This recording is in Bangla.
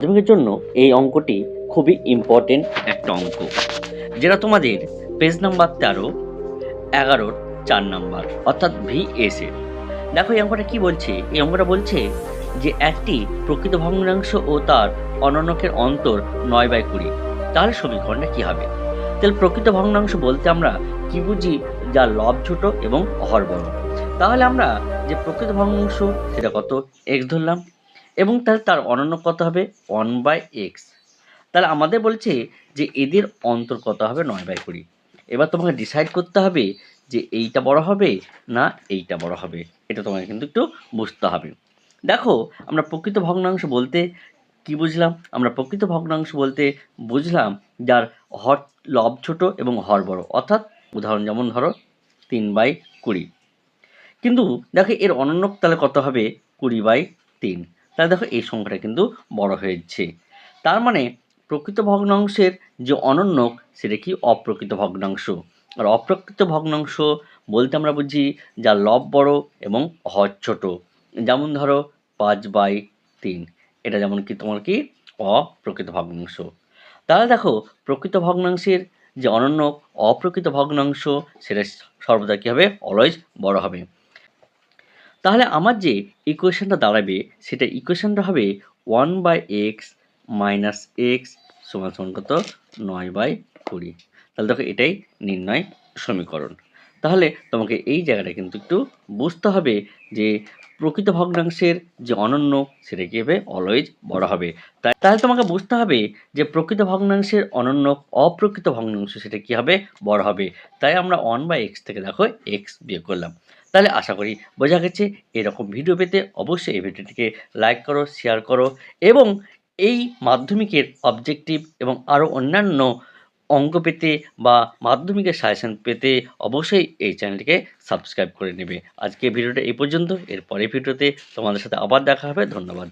মাধ্যমিকের জন্য এই অঙ্কটি খুবই ইম্পর্টেন্ট একটা অঙ্ক। যেটা তোমাদের পেজ নাম্বার তেরো, এগারোর চার নাম্বার অর্থাৎ ভিএস এর। দেখো, এই অঙ্কটা কি বলছে? এই অঙ্কটা বলছে যে একটি প্রকৃত ভগ্নাংশ ও তার অননকের অন্তর নয় বাই কুড়ি। তাহলে সমীকরণটা কী হবে? তাহলে প্রকৃত ভগ্নাংশ বলতে আমরা কি বুঝি? যা লব ছোট এবং হর বড়। তাহলে আমরা যে প্রকৃত ভগ্নাংশ, সেটা কত? এক্স ধরলাম। এবং তাহলে তার অনন্য কত হবে? ওয়ান বাই এক্স তাহলে আমাদের বলছে যে এদের অন্তর কত হবে? নয় বাই কুড়ি। এবার তোমাকে ডিসাইড করতে হবে যে এইটা বড় হবে না এইটা বড় হবে। এটা তোমাকে কিন্তু একটু বুঝতে হবে। দেখো, আমরা প্রকৃত ভগ্নাংশ বলতে কি বুঝলাম? আমরা প্রকৃত ভগ্নাংশ বলতে বুঝলাম যার হর লব ছোট এবং হর বড়। অর্থাৎ উদাহরণ যেমন ধরো, তিন বাই কুড়ি। কিন্তু দেখো এর অনন্য তাহলে কত হবে? কুড়ি বাই তিন। তাহলে দেখো এই সংখ্যাটা কিন্তু বড় হয়েছে। তার মানে প্রকৃত ভগ্নাংশের যে অনন্যক, সেটা কি অপ্রকৃত ভগ্নাংশ? আর অপ্রকৃত ভগ্নাংশ বলতে আমরা বুঝি যা লব বড় এবং হর ছোট। যেমন ধরো পাঁচ বাই তিন, এটা যেমন কি তোমার কি? অপ্রকৃত ভগ্নাংশ। তাহলে দেখো প্রকৃত ভগ্নাংশের যে অনন্য অপ্রকৃত ভগ্নাংশ, সেটা সর্বদা কী হবে? অলওয়েজ বড় হবে। তাহলে আমার যে ইকুয়েশনটা দাঁড়াবে, সেটা ইকুয়েশনটা হবে one by X minus X সমান সমান কত? নয় বাই কুড়ি। তাহলে দেখো এটাই নির্ণয় সমীকরণ। তাহলে তোমাকে এই জায়গাটা কিন্তু একটু বুঝতে হবে যে প্রকৃত ভগ্নাংশের যে অনন্য, সেটা কী হবে? অলওয়েজ বড় হবে। তাই তাহলে তোমাকে বুঝতে হবে যে প্রকৃত ভগ্নাংশের অনন্য, অপ্রকৃত ভগ্নাংশ, সেটা কী হবে? বড় হবে। তাই আমরা ওয়ান বাই এক্স থেকে দেখো এক্স বিয়োগ করলাম। তাহলে আশা করি বোঝা গেছে। এরকম ভিডিও পেতে অবশ্যই এই ভিডিওটিকে লাইক করো শেয়ার করো এবং এই মাধ্যমিকের অবজেক্টিভ এবং আরও অন্যান্য অঙ্ক পেতে বা মাধ্যমিকের সাজেশন পেতে অবশ্যই এই চ্যানেলটিকে সাবস্ক্রাইব করে নেবে। আজকে ভিডিওটা এই পর্যন্ত। এর পরের ভিডিওতে তোমাদের সাথে আবার দেখা হবে। ধন্যবাদ।